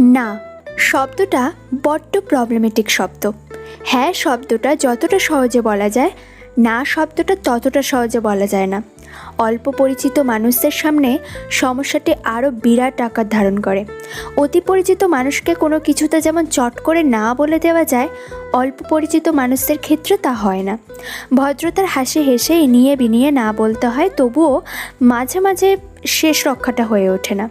না, শব্দটা বড্ড প্রবলেমেটিক শব্দ। হ্যাঁ শব্দটা যতটা সহজে বলা যায়, না, শব্দটা ততটা সহজে বলা যায় না। অল্প পরিচিত মানুষদের সামনে সমস্যাটি আরও বিরাট আকার ধারণ করে। অতি পরিচিত মানুষকে কোনো কিছুতে যেমন চট করে না বলে দেওয়া যায়, অল্প পরিচিত মানুষদের ক্ষেত্রে তা হয় না। ভদ্রতার হাসি হেসে নিয়ে বিনিয়ে না বলতে হয়, তবুও মাঝে মাঝে শেষ রক্ষাটা হয়ে ওঠে না।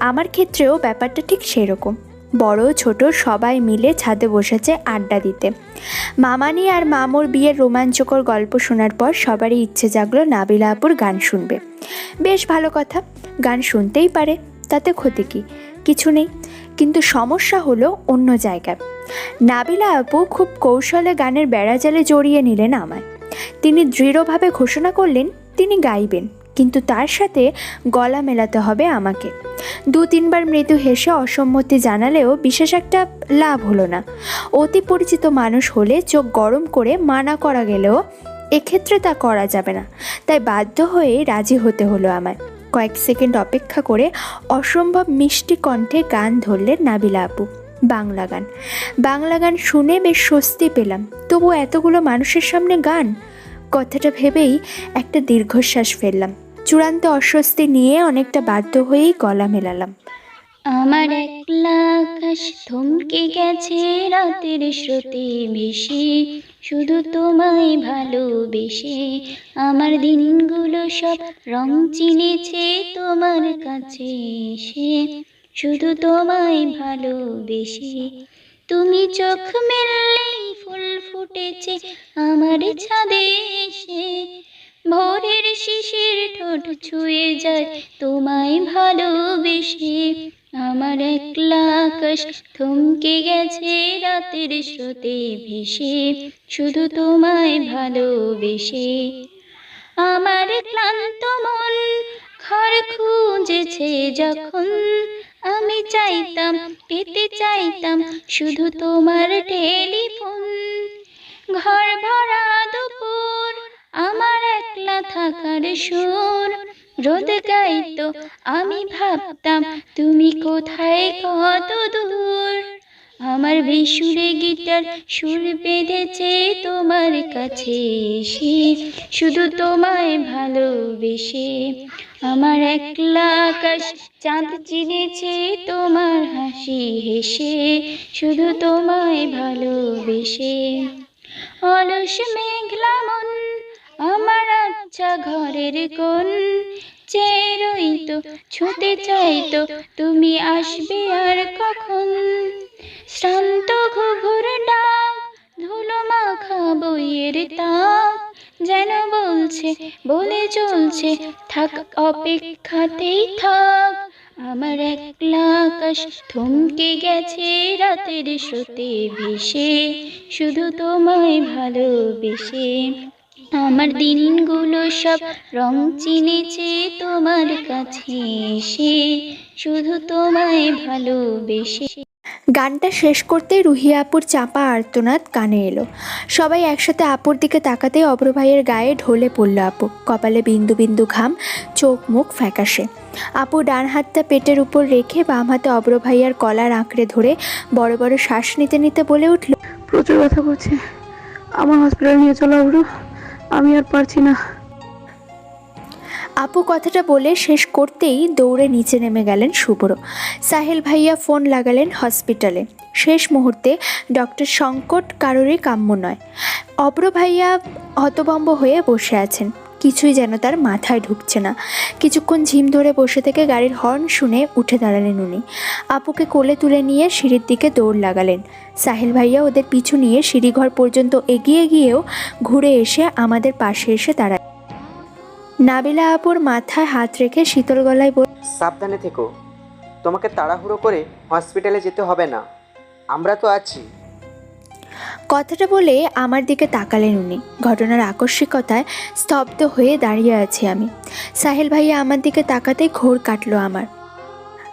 আমার ক্ষেত্রেও ব্যাপারটা ঠিক সেরকম। বড় ছোট সবাই মিলে ছাদে বসেছে আড্ডা দিতে। মামানি আর মামুর বিয়ের রোমাঞ্চকর গল্প শোনার পর সবারই ইচ্ছে জাগলো নাবিলা আপুর গান শুনবে। বেশ ভালো কথা, গান শুনতেই পারে, তাতে ক্ষতি কি? কিছু নেই, কিন্তু সমস্যা হলো অন্য জায়গায়। নাবিলা আপু খুব কৌশলে গানের বেড়াজালে জড়িয়ে নিলেন আমায়। তিনি দৃঢ়ভাবে ঘোষণা করলেন, তিনি গাইবেন। কিন্তু তার সাথে গলা মেলাতে হবে আমাকে। দু তিনবার মৃদু হেসে অসম্মতি জানালেও বিশেষ একটা লাভ হলো না। অতি পরিচিত মানুষ হলে চোখ গরম করে মানা করা গেলেও এক্ষেত্রে তা করা যাবে না। তাই বাধ্য হয়ে রাজি হতে হলো আমায়। কয়েক সেকেন্ড অপেক্ষা করে অসম্ভব মিষ্টি কণ্ঠে গান ধরলেন নাবিলা আপু। বাংলা গান। বাংলা গান শুনে বেশ স্বস্তি পেলাম। তবু এতগুলো মানুষের সামনে গান? কথাটা ভেবেই একটা দীর্ঘশ্বাস ফেললাম। চূড়ান্ত অস্বস্তি নিয়ে অনেকটা বাধ্য হয়েই গলা মেলালাম। আমার একলা আকাশ থমকে গেছে রাতের স্রোতে ভেসে, শুধু তোমায় ভালোবেসে। আমার দিনগুলো সব রং চিনেছে তোমার কাছে এসে, শুধু তোমায় ভালোবেসে। তুমি চোখ মেললেই ফুল ফুটেছে আমার ছাদে এসে ভোরের শিশির ঠোঁট ছুঁয়ে যায়, তোমায় ভালোবেসে। আমার একলা আকাশ থমকে গেছে রাতের স্রোতে ভেসে, শুধু তোমায় ভালোবেসে। আমার ক্লান্ত মন ঘর খুঁজেছে যখন, আমি চাইতাম, পেতে চাইতাম শুধু তোমার টেলিফোন। ঘর ভরা দুপুর থাকার সুর, রোদ গাইতো, আমি ভাবতাম, তুমি কোথায় কত দূর? আমার বেসুরে গিটার সুর বেঁধেছে তোমার কাছে এসে, শুধু তোমায় ভালোবেসে। আমার একলা আকাশ চাঁদ চিনেছে তোমার হাসি হেসে, শুধু তোমায় ভালোবেসে। অলস, মেঘলা মন আমার আচ্ছা ঘরের কোন চেরই তো ছুটে চাইতো, তুমি আসবে আর কখন? শ্রান্ত ঘুঘুর ডাক, ধুলো মাখা বইয়ের তাক। যেন বলছে, বলে চলছে, থাক, অপেক্ষাতেই থাক। আমার একলা আকাশ থমকে গেছে রাতের স্রোতে ভেসে, শুধু তোমায় ভালোবেসে। আমার দিনগুলো সব রং চিনেছে তোমার কাছে এসে শুধু তোমায় ভালোবেসে। গানটা শেষ করতেই রুহি আপুর চাপা আর্তনাদ কানে এলো। সবাই একসাথে আপুর দিকে তাকাতে অব্র ভাইয়ের গায়ে ঢলে পড়ল আপু। কপালে বিন্দু বিন্দু ঘাম চোখ মুখ ফ্যাকাশে। আপু ডান হাতটা পেটের উপর রেখে বাম হাতে অব্র ভাইয়ার কলার আঁকড়ে ধরে বড় বড় শ্বাস নিতে নিতে বলে উঠল প্রচুর ব্যথা করছে। আমার হসপিটাল নিয়ে চলো অব্রু আমি আর পারছি না। আপু কথাটা বলে শেষ করতেই দৌড়ে নিচে নেমে গেলেন শুভ্র সাহেল ভাইয়া ফোন লাগালেন হসপিটালে। শেষ মুহূর্তে ডক্টর সংকট কারোরই কাম্য নয়। অব্র ভাইয়া হতভম্ব হয়ে বসে আছেন। কিছুই যেন তার মাথায় ঢুকছে না। কিছুক্ষণ ঝিম ধরে বসে থেকে গাড়ির হর্ন শুনে উঠে দাঁড়ালেন উনি। আপুকে কোলে তুলে নিয়ে সিঁড়ির দিকে দৌড় লাগালেন। সাহেল ভাইয়া ওদের পিছু নিয়ে সিঁড়িঘর পর্যন্ত এগিয়ে গিয়েও ঘুরে এসে আমাদের পাশে এসে দাঁড়ায়। নাবিলা আপুর মাথায় হাত রেখে শীতল গলায় বল সাবধানে থেকো। তোমাকে তাড়াহুড়ো করে হসপিটালে যেতে হবে না। আমরা তো আছি। কথাটা বলে আমার দিকে তাকালেন উনি। ঘটনার আকস্মিকতায় স্তব্ধ হয়ে দাঁড়িয়ে আছি আমি। সাহেল ভাইয়া আমার দিকে তাকাতে ঘোর কাটলো আমার।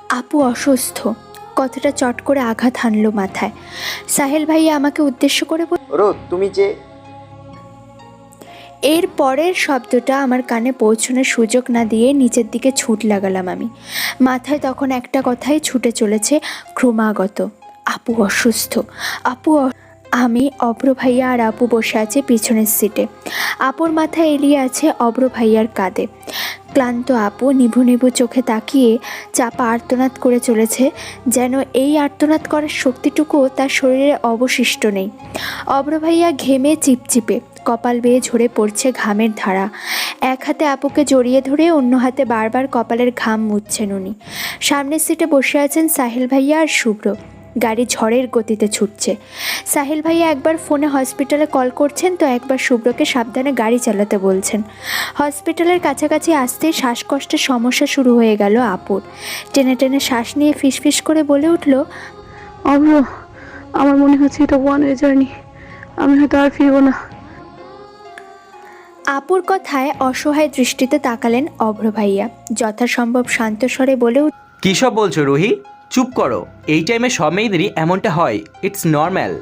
আপু অসুস্থ। কথাটা চট করে আঘাত হানলো মাথায়। সাহেল ভাইয়া আমাকে উদ্দেশ্য করে রোদ তুমি যে এর পরের শব্দটা আমার কানে পৌঁছানোর সুযোগ না দিয়ে নিচের দিকে ছুট লাগালাম আমি। মাথায় তখন একটা কথাই ছুটে চলেছে ক্রমাগত। আপু অসুস্থ। আপু আমি অব্র ভাইয়া আর আপু বসে আছে পিছনের সিটে আপুর মাথায় এলিয়ে আছে অব্র ভাইয়ার কাঁধে। ক্লান্ত আপু নিভু নিভু চোখে তাকিয়ে চাপা আর্তনাদ করে চলেছে, যেন এই আর্তনাদ করার শক্তিটুকুও তার শরীরে অবশিষ্ট নেই। অব্র ভাইয়া ঘেমে চিপচিপে, কপাল বেয়ে ঝরে পড়ছে ঘামের ধারা। এক হাতে আপুকে জড়িয়ে ধরে অন্য হাতে বারবার কপালের ঘাম মুছছেন উনি। সামনের সিটে বসে আছেন সাহিল ভাইয়া আর শুভ্র। গাড়ি ঝড়ের গতিতে ছুটছে। সাহিল ভাইয়া একবার ফোনে হসপিটালে কল করছেন তো একবার শুভ্রকে সাবধানে গাড়ি চালাতে বলছেন। হসপিটালের কাছাকাছি আসতেই শ্বাসকষ্টের সমস্যা শুরু হয়ে গেল আপুর। টেনে টেনে শ্বাস নিয়ে ফিসফিস করে বলে উঠল অভ্র আমার মনে হচ্ছে এটা ওয়ান ওয়ে জার্নি আমি হয়তো আর ফিরবো না। আপুর কথায় অসহায় দৃষ্টিতে তাকালেন অভ্র ভাইয়া। যথাসম্ভব শান্ত স্বরে বলে কী সব বলছো রুহি? চুপ করো। এই টাইমে সব মেয়েদেরই এমনটা হয়। It's normal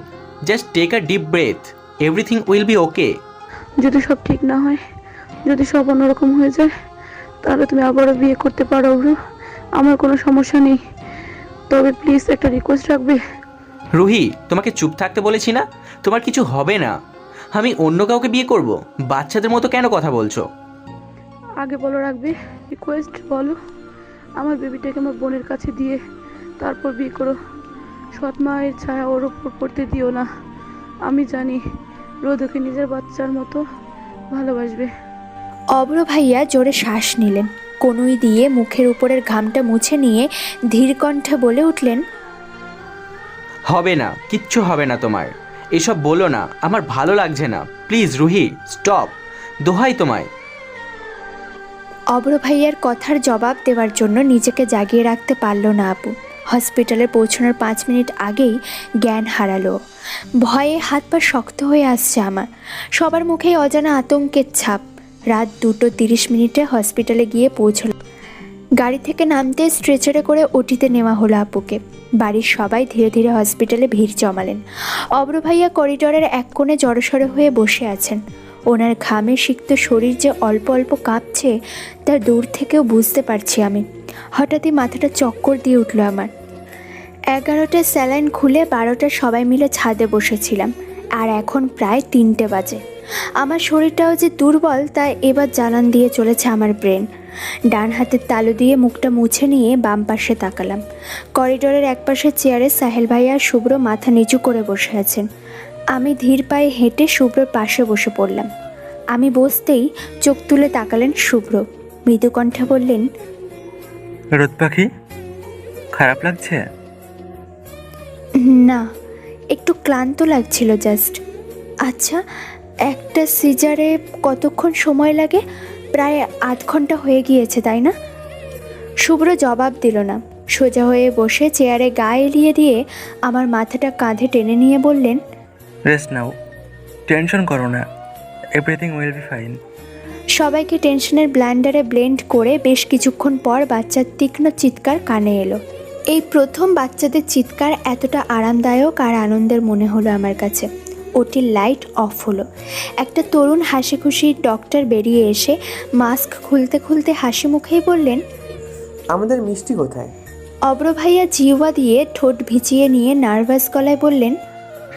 just take a deep breath everything will be okay যদি সব ঠিক না হয় যদি সব অন্যরকম হয়ে যায় তাহলে তুমি আবারও বিয়ে করতে পারো আমার কোনো সমস্যা নেই। তবে প্লিজ একটা রিকোয়েস্ট রাখবে। রুহি তোমাকে চুপ থাকতে বলেছি না? তোমার কিছু হবে না। আমি অন্য কাউকে বিয়ে করব? বাচ্চাদের মতো কেন কথা বলছো? আগে বলো রাখবে। রিকোয়েস্ট বলো। আমার বেবিটাকে আমার বোনের কাছে দিয়ে তারপর বিয়ে করো সৎ মায়ের ছায়া ওর ওপর পড়তে দিও না। আমি জানি রোদকে নিজের বাচ্চার মতো ভালোবাসবে। অব্র ভাইয়া জোরে শ্বাস নিলেন। কনুই দিয়ে মুখের উপরের ঘামটা মুছে নিয়ে ধীর কণ্ঠে বলে উঠলেন হবে না কিচ্ছু হবে না তোমার। এসব বলো না আমার ভালো লাগছে না। Please Ruhi stop. দোহাই তোমায়। অব্র ভাইয়ার কথার জবাব দেওয়ার জন্য নিজেকে জাগিয়ে রাখতে পারল না আপু। হসপিটালে পৌঁছানোর পাঁচ মিনিট আগেই জ্ঞান হারালো। ভয়ে হাত পা শক্ত হয়ে আসছে আমার। সবার মুখেই অজানা আতঙ্কের ছাপ। রাত দুটো তিরিশ মিনিটে হসপিটালে গিয়ে পৌঁছল। গাড়ি থেকে নামতে স্ট্রেচারে করে ওটিতে নেওয়া হলো আপুকে। বাড়ির সবাই ধীরে ধীরে হসপিটালে ভিড় জমালেন। অব্র ভাইয়া করিডোরের এক কোণে জড়সড় হয়ে বসে আছেন। ওনার ঘামে সিক্ত শরীর যে অল্প অল্প কাঁপছে তা দূর থেকেও বুঝতে পারছি আমি। হঠাৎই মাথাটা চক্কর দিয়ে উঠল আমার। এগারোটা স্যালাইন খুলে বারোটা সবাই মিলে ছাদে বসেছিলাম, আর এখন প্রায় তিনটে বাজে। আমার শরীরটাও যে দুর্বল, তা এবার জানান দিয়ে চলেছে আমার ব্রেন। ডান হাতের তালু দিয়ে মুখটা মুছে নিয়ে বাম পাশে তাকালাম। করিডোরের একপাশে চেয়ারে সাহেল ভাই আর শুভ্র মাথা নিচু করে বসে আছেন। আমি ধীর পায়ে হেঁটে শুভ্রর পাশে বসে পড়লাম। আমি বসতেই চোখ তুলে তাকালেন শুভ্র। মৃদু কণ্ঠে বললেন রোদ পাখি খারাপ লাগছে? না একটু ক্লান্ত লাগছিল জাস্ট। আচ্ছা একটা সিজারে কতক্ষণ সময় লাগে? প্রায় আধ ঘণ্টা হয়ে গিয়েছে তাই না? শুভ্র জবাব দিল না। সোজা হয়ে বসে চেয়ারে গা এলিয়ে দিয়ে আমার মাথাটা কাঁধে টেনে নিয়ে বললেন রেস্ট নাও। টেনশন করো না। এভরিথিং উইল বি ফাইন সবাইকে টেনশনের ব্ল্যান্ডারে ব্লেন্ড করে বেশ কিছুক্ষণ পর বাচ্চার তীক্ষ্ণ চিৎকার কানে এলো। এই প্রথম বাচ্চাদের চিৎকার এতটা আরামদায়ক আর আনন্দের মনে হলো আমার কাছে। ওটির লাইট অফ হলো। একটা তরুণ হাসি খুশি ডক্টর বেরিয়ে এসে মাস্ক খুলতে খুলতে হাসি মুখেই বললেন আমাদের মিষ্টি কোথায়? অব্র ভাইয়া জিওয়া দিয়ে ঠোঁট ভিজিয়ে নিয়ে নার্ভাস গলায় বললেন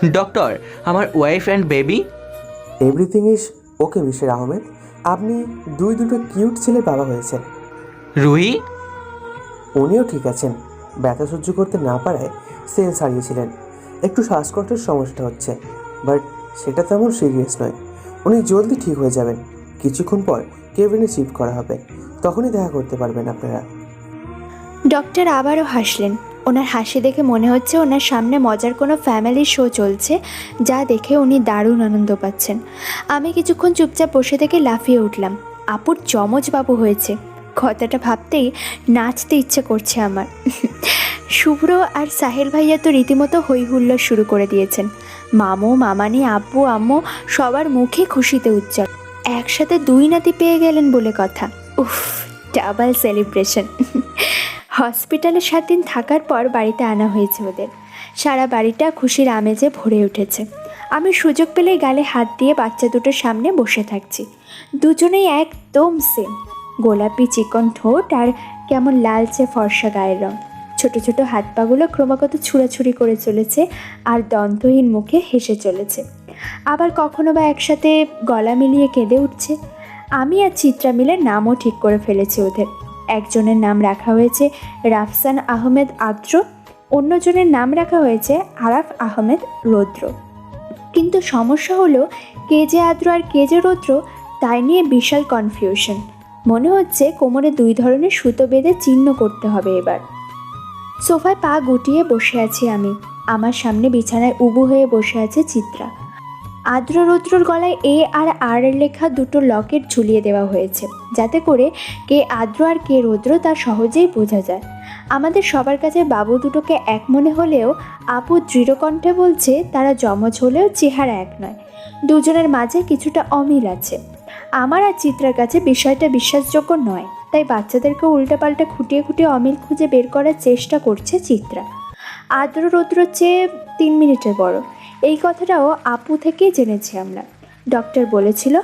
ডক্টর আমার wife and baby everything is okay mister Ahmed আপনি দুই দুটো কিউট ছেলের বাবা হয়েছেন। রুহি? উনিও ঠিক আছেন। ব্যথা সহ্য করতে না পারায় সেন্স হারিয়েছিলেন। একটু শ্বাসকষ্টের সমস্যা হচ্ছে বাট সেটা তেমন সিরিয়াস নয়। উনি জলদি ঠিক হয়ে যাবেন। কিছুক্ষণ পর কেবিনে শিফট করা হবে। তখনই দেখা করতে পারবেন আপনারা। ডক্টর আবারও হাসলেন। ওনার হাসি দেখে মনে হচ্ছে ওনার সামনে মজার কোনো ফ্যামিলি শো চলছে, যা দেখে উনি দারুণ আনন্দ পাচ্ছেন। আমি কিছুক্ষণ চুপচাপ বসে থেকে লাফিয়ে উঠলাম। আপুর চমচ বাবু হয়েছে। কথাটা ভাবতেই নাচতে ইচ্ছে করছে আমার। শুভ্র আর সাহেল ভাইয়া তো রীতিমতো হই হুল্লোড় শুরু করে দিয়েছেন। মামু, মামানি, আব্বু, আম্মু সবার মুখে খুশিতে উজ্জ্বল। একসাথে দুই নাতি পেয়ে গেলেন বলে কথা। উফ ডাবল সেলিব্রেশন হসপিটালে সাত দিন থাকার পর বাড়িতে আনা হয়েছে ওদের। সারা বাড়িটা খুশির আমেজে ভরে উঠেছে। আমি সুযোগ পেলেই গালে হাত দিয়ে বাচ্চা দুটোর সামনে বসে থাকছি। দুজনেই একদম সেম গোলাপি চিকন ঠোঁট আর কেমন লালচে ফর্সা গায়ের রং। ছোট ছোট হাত পাগুলো ক্রমাগত ছুড়াছুড়ি করে চলেছে আর দন্তহীন মুখে হেসে চলেছে। আবার কখনো বা একসাথে গলা মিলিয়ে কেঁদে উঠছে। আমি আর চিত্রা মিলে নামও ঠিক করে ফেলেছি ওদের। একজনের নাম রাখা হয়েছে রাফসান আহমেদ আদ্র, অন্যজনের নাম রাখা হয়েছে আরাফ আহমেদ রৌদ্র। কিন্তু সমস্যা হলো, কে যে আদ্র আর কে যে রৌদ্র, তাই নিয়ে বিশাল কনফিউশন মনে হচ্ছে কোমরে দুই ধরনের সুতো বেঁধে চিহ্ন করতে হবে এবার। সোফায় পা গুটিয়ে বসে আছি আমি। আমার সামনে বিছানায় উবু হয়ে বসে আছে চিত্রা। আদ্র রৌদ্রর গলায় এ আর আর লেখা দুটো লকেট ঝুলিয়ে দেওয়া হয়েছে, যাতে করে কে আদ্র আর কে রৌদ্র তা সহজেই বোঝা যায়। আমাদের সবার কাছে বাবু দুটোকে এক মনে হলেও আপু দৃঢ়কণ্ঠে বলছে, তারা যমজ হলেও চেহারা এক নয়। দুজনের মাঝে কিছুটা অমিল আছে। আমার আর চিত্রার কাছে বিষয়টা বিশ্বাসযোগ্য নয়, তাই বাচ্চাদেরকে উল্টাপাল্টা খুঁটিয়ে খুঁটিয়ে অমিল খুঁজে বের করার চেষ্টা করছে চিত্রা। আদ্র রৌদ্র চেয়ে তিন মিনিটের বড়। এই কথাটাও আপু থেকেই জেনেছি আমরা। ডক্টর বলেছিল,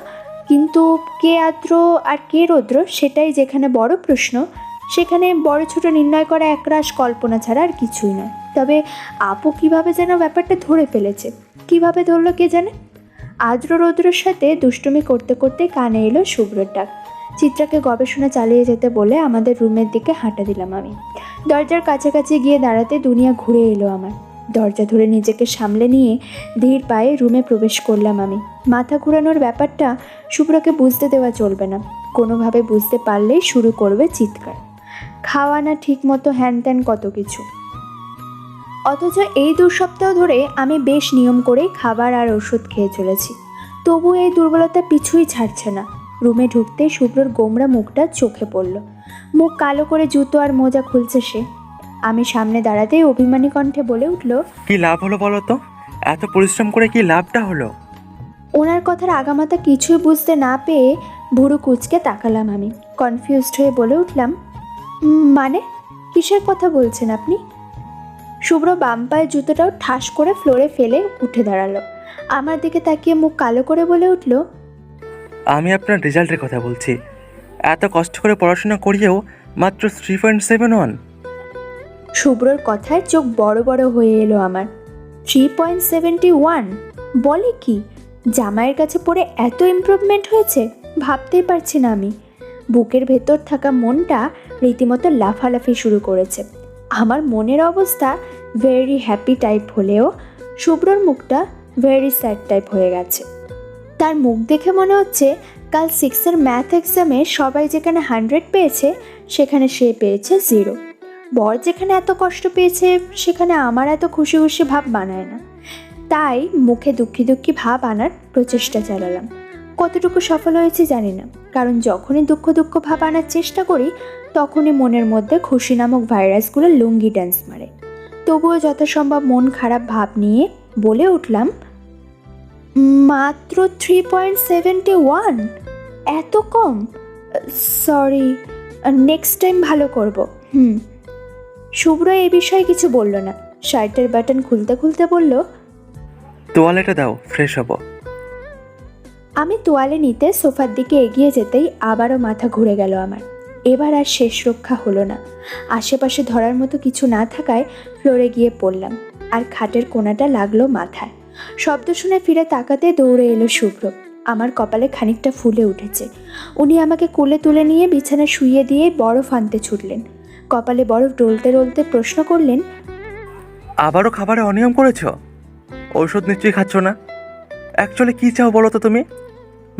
কিন্তু কে আদ্র আর কে রৌদ্র সেটাই যেখানে বড় প্রশ্ন, সেখানে বড় ছোট নির্ণয় করা একরাশ কল্পনা ছাড়া আর কিছুই নয়। তবে আপু কীভাবে যেন ব্যাপারটা ধরে ফেলেছে? কীভাবে ধরলো কে জানে? আদ্র রৌদ্রের সাথে দুষ্টুমি করতে করতে কানে এলো শুভ্রর ডাক। চিত্রাকে গবেষণা চালিয়ে যেতে বলে আমাদের রুমের দিকে হাঁটা দিলাম আমি। দরজার কাছাকাছি গিয়ে দাঁড়াতে দুনিয়া ঘুরে এলো আমার। দরজা ধরে নিজেকে সামলে নিয়ে ধীর পায়ে রুমে প্রবেশ করলাম আমি। মাথা ঘুরানোর ব্যাপারটা শুভ্রকে বুঝতে দেওয়া চলবে না। কোনোভাবে বুঝতে পারলেই শুরু করবে চিৎকার। খাওয়া না ঠিক মতো হ্যান ত্যান কত কিছু। অথচ এই দু সপ্তাহ ধরে আমি বেশ নিয়ম করেই খাবার আর ওষুধ খেয়ে চলেছি। তবু এই দুর্বলতা পিছুই ছাড়ছে না। রুমে ঢুকতেই শুভ্রর গোমরা মুখটা চোখে পড়ল। মুখ কালো করে জুতো আর মোজা খুলছে সে। আমি সামনে দাঁড়াতেই অভিমানী কণ্ঠে বলে উঠল কি লাভ হলো বলো তো? এত পরিশ্রম করে কি লাভটা হলো? ওনার কথার আগামাতা কিছুই বুঝতে না পেয়ে ভুরু কুচকে তাকালাম আমি। কনফিউজড হয়ে বলে উঠলাম মানে? কিসের কথা বলছেন আপনি? শুভ্র বাম পায়ের জুতোটাও ঠাস করে ফ্লোরে ফেলে উঠে দাঁড়াল। আমার দিকে তাকিয়ে মুখ কালো করে বলে উঠল আমি আপনার রেজাল্টের কথা বলছি। এত কষ্ট করে পড়াশোনা করিয়েও মাত্র থ্রি পয়েন্ট সেভেন ওয়ান শুভ্রর কথায় চোখ বড় বড় হয়ে এলো আমার। থ্রি পয়েন্ট সেভেন্টি ওয়ান বলে কি? জামাইয়ের কাছে পড়ে এত ইমপ্রুভমেন্ট হয়েছে, ভাবতেই পারছি না আমি। বুকের ভেতর থাকা মনটা রীতিমতো লাফালাফি শুরু করেছে। আমার মনের অবস্থা ভেরি হ্যাপি টাইপ হলেও শুভ্রর মুখটা ভেরি স্যাড টাইপ হয়ে গেছে। তার মুখ দেখে মনে হচ্ছে কাল সিক্সের ম্যাথ এক্সামে সবাই যেখানে হান্ড্রেড পেয়েছে, সেখানে সে পেয়েছে জিরো বর যেখানে এত কষ্ট পেয়েছে, সেখানে আমার এত খুশি খুশি ভাব বানায় না। তাই মুখে দুঃখী দুঃখী ভাব আনার প্রচেষ্টা চালালাম। কতটুকু সফল হয়েছে জানি না, কারণ যখনই দুঃখ দুঃখ ভাব আনার চেষ্টা করি, তখনই মনের মধ্যে খুশি নামক ভাইরাসগুলো লুঙ্গি ড্যান্স মারে। তবুও যথাসম্ভব মন খারাপ ভাব নিয়ে বলে উঠলাম, মাত্র থ্রি পয়েন্ট সেভেন্টি ওয়ান এত কম? সরি নেক্সট টাইম ভালো করব। হুম। শুভ্র এ বিষয়ে কিছু বলল না। শার্টের বাটন খুলতে খুলতে বলল তোয়ালেটা দাও ফ্রেশ হব। আমি তোয়ালে নিতে সোফার দিকে এগিয়ে যেতেই আবারও মাথা ঘুরে গেল আমার। এবার আর শেষ রক্ষা হলো না। আশেপাশে ধরার মতো কিছু না থাকায় ফ্লোরে গিয়ে পড়লাম আর খাটের কোনাটা লাগল মাথায় শব্দ শুনে ফিরে তাকাতে দৌড়ে এলো শুভ্র। আমার কপালে খানিকটা ফুলে উঠেছে। উনি আমাকে কোলে তুলে নিয়ে বিছানা শুইয়ে দিয়ে বরফ আনতে ছুটলেন। কপালে বরফ ডলতে ডলতে প্রশ্ন করলেন, আবারও খাবারে অনিয়ম করেছ? ঔষধ নিশ্চয়ই খাচ্ছ না? অ্যাকচুয়ালি কী চাও বলো তো তুমি?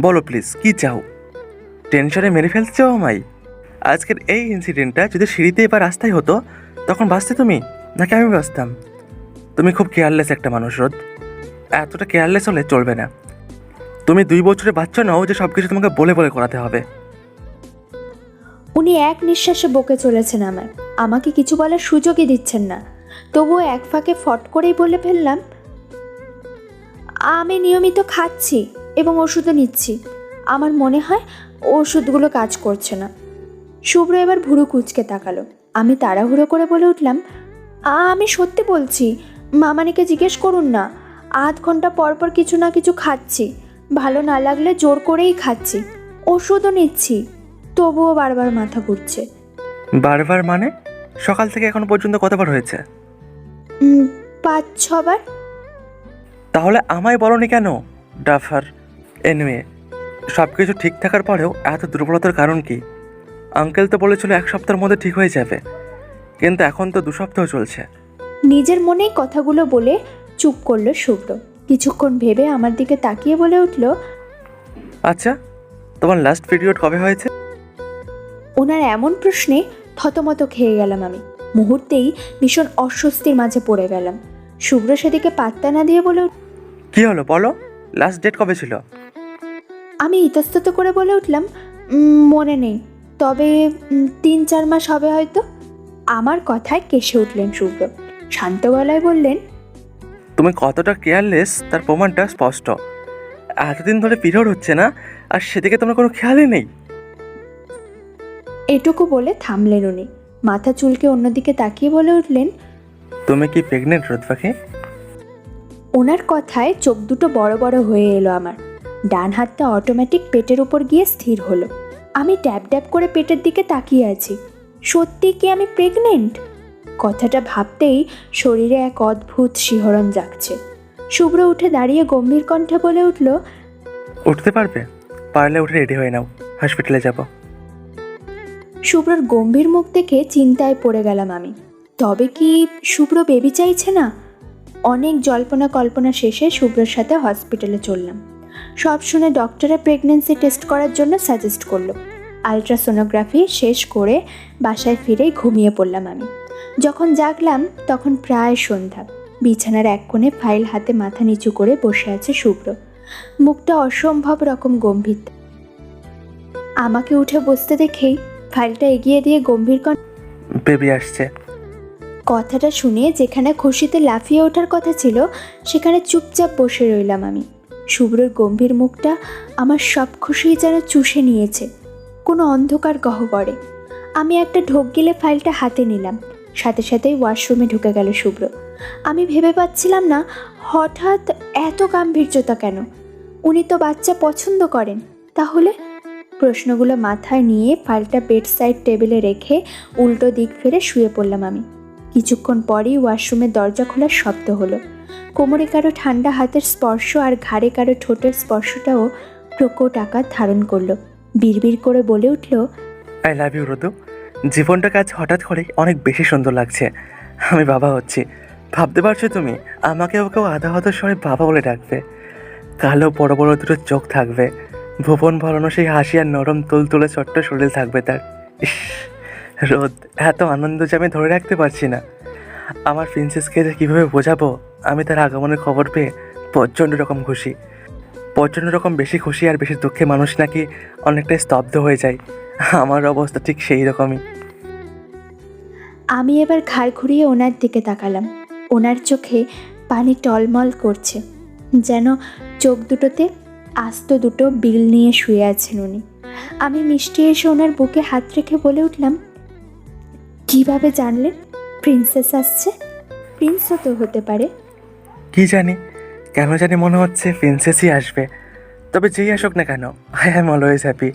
বলো প্লিজ কী চাও? টেনশনে মেরে ফেলতে চাও আমায়? আজকের এই ইনসিডেন্টটা যদি সিঁড়িতে বা রাস্তায় হতো, তখন বাঁচতে তুমি? নাকি আমি বাঁচতাম? তুমি খুব কেয়ারলেস একটা মানুষ, রোদ। এতটা কেয়ারলেস হলে চলবে না। তুমি দুই বছরের বাচ্চা নাও যে সব কিছু তোমাকে বলে বলে করাতে হবে। উনি এক নিঃশ্বাসে বকে চলেছেন আমার আমাকে কিছু বলার সুযোগই দিচ্ছেন না। তবুও এক ফাঁকে ফট করেই বলে ফেললাম, আমি নিয়মিত খাচ্ছি এবং ওষুধও নিচ্ছি। আমার মনে হয় ওষুধগুলো কাজ করছে না। শুভ্র এবার ভুরু কুচকে তাকালো। আমি তাড়াহুড়ো করে বলে উঠলাম, আমি সত্যি বলছি, মামানিকে জিজ্ঞেস করুন না। আধ ঘণ্টা পর পর কিছু না কিছু খাচ্ছি। ভালো না লাগলে জোর করেই খাচ্ছি। ওষুধও নিচ্ছি। তবুও বারবার মাথা ঘুরছে। বারবার মানে? সকাল থেকে এখনও পর্যন্ত কতবার হয়েছে? উম, পাঁচ ছবার। তাহলে আমায় বলনি কেন ডাফার? এনিওয়ে সব কিছু ঠিক থাকার পরেও এত দুর্বলতার কারণ কি? আঙ্কেল তো বলেছিল এক সপ্তাহের মধ্যে ঠিক হয়ে যাবে। কিন্তু এখন তো দু সপ্তাহ চলছে। নিজের মনেই কথাগুলো বলে চুপ করল শুভ্র। কিছুক্ষণ ভেবে আমার দিকে তাকিয়ে বলে উঠল আচ্ছা তোমার লাস্ট পিরিয়ড কবে হয়েছে? ওনার এমন প্রশ্নে থতমত খেয়ে গেলাম আমি। মুহূর্তেই ভীষণ অস্বস্তির মাঝে পড়ে গেলাম। শুভ্র সেদিকে পাত্তা না দিয়ে বলে কি হলো বলো? লাস্ট ডেট কবে ছিল? আমি ইতস্তত করে বলে উঠলাম মনে নেই। তবে তিন চার মাস হবে হয়তো। আমার কথায় কেসে উঠলেন শুভ্র। শান্ত গলায় বললেন তুমি কতটা কেয়ারলেস তার প্রমাণটা স্পষ্ট। এতদিন ধরে পিরিয়ড হচ্ছে না আর সেদিকে তোমার কোনো খেয়ালই নেই। এটুকু বলে থামলেন উনি। মাথা চুলকে অন্যদিকে তাকিয়ে বলে উঠলেন তুমি কি প্রেগনেন্ট রোদ পাখি ওনার কথায় চোখ দুটো বড় বড় হয়ে এলো আমার। ডান হাতটা অটোমেটিক পেটের উপর গিয়ে স্থির হলো। আমি ট্যাপ ট্যাপ করে পেটের দিকে তাকিয়ে আছি। সত্যি কি আমি প্রেগনেন্ট কথাটা ভাবতেই শরীরে এক অদ্ভুত শিহরণ জাগছে। শুভ্র উঠে দাঁড়িয়ে গম্ভীর কণ্ঠে বলে উঠল উঠতে পারবে? পারলে উঠে রেডি হয়ে নাও। হসপিটালে যাব। শুভ্রর গম্ভীর মুখ দেখে চিন্তায় পড়ে গেলাম আমি। তবে কি শুভ্র বেবি চাইছে না? অনেক জল্পনা কল্পনা শেষে শুভ্রর সাথে হসপিটালে চললাম। সব শুনে ডক্টরের প্রেগনেন্সি টেস্ট করার জন্য সাজেস্ট করল। আলট্রাসোনোগ্রাফি শেষ করে বাসায় ফিরে ঘুমিয়ে পড়লাম আমি। যখন জাগলাম তখন প্রায় সন্ধ্যা। বিছানার এক কোণে ফাইল হাতে মাথা নিচু করে বসে আছে শুভ্র মুখটা অসম্ভব রকম গম্ভীর। আমাকে উঠে বসতে দেখেই ফাইলটা এগিয়ে দিয়ে গম্ভীর কণ্ঠে বেবি আসছে। কথাটা শুনে যেখানে খুশিতে লাফিয়ে ওঠার কথা ছিল সেখানে চুপচাপ বসে রইলাম আমি। শুভ্রর গম্ভীর মুখটা আমার সব খুশি যেন চুষে নিয়েছে। কোনো অন্ধকার গহ্বরে। আমি একটা ঢোক গেলে ফাইলটা হাতে নিলাম। সাথে সাথেই ওয়াশরুমে ঢুকে গেল শুভ্র। আমি ভেবে পাচ্ছিলাম না হঠাৎ এত গাম্ভীর্যতা কেন? উনি তো বাচ্চা পছন্দ করেন। তাহলে প্রশ্নগুলো মাথায় নিয়ে ফাইলটা বেড সাইড টেবিলে রেখে উল্টো দিক ফিরে শুয়ে পড়লাম আমি। কিছুক্ষণ পরেই ওয়াশরুমের দরজা খোলার শব্দ হলো। কোমরে কারও ঠান্ডা হাতের স্পর্শ আর ঘাড়ে কারও ঠোঁটের স্পর্শটাও প্রকট আকার ধারণ করল। বিড়বিড় করে বলে উঠল আই লাভ ইউ রোদু। জীবনটাকে আজ হঠাৎ করে অনেক বেশি সুন্দর লাগছে। আমি বাবা হচ্ছি। ভাবতে পারছ তুমি? আমাকে ওকেও আধা হত স্বরে বাবা বলে ডাকবে। কালো বড় বড় দুটো চোখ থাকবে। ভুবন ভরানো সেই হাসি আর নরম তুলতুলে ছোট্ট শরীর থাকবে তার। রোদ, এত আনন্দ যে আমি ধরে রাখতে পারছি না। আমার প্রিন্সেসকে কীভাবে বোঝাবো? আমি তার আগমনের খবর পেয়ে প্রচণ্ড রকম খুশি। প্রচণ্ড রকম বেশি খুশি আর বেশি দুঃখে মানুষ নাকি অনেকটাই স্তব্ধ হয়ে যায়। আমার অবস্থা ঠিক সেই রকমই। আমি এবার ঘাড় ঘুরিয়ে ওনার দিকে তাকালাম। ওনার চোখে পানি টলমল করছে। যেন চোখ দুটোতে আস্ত দুটো বিল নিয়ে শুয়ে আছেন উনি। আমি মিষ্টি এসে ওনার বুকে হাত রেখে বলে উঠলাম কীভাবে জানলেন প্রিন্সেস আসছে? প্রিন্সও তো হতে পারে। কি জানি কেন জানি মনে হচ্ছে প্রিন্সেসই আসবে। তবে যেই আসুক না কেন আই অ্যাম অলওয়েজ হ্যাপি।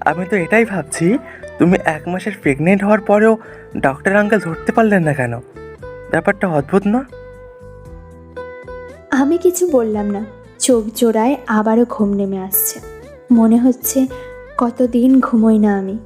আমি তো এটাই ভাবছি তুমি এক মাসের প্রেগনেন্ট হওয়ার পরেও ডক্টর আঙ্কেল ধরতে পারলেন না কেন? ব্যাপারটা অদ্ভুত না? আমি কিছু বললাম না। চোখ জোড়ায় আবারও ঘুম নেমে আসছে। মনে হচ্ছে কতদিন ঘুমোই না আমি।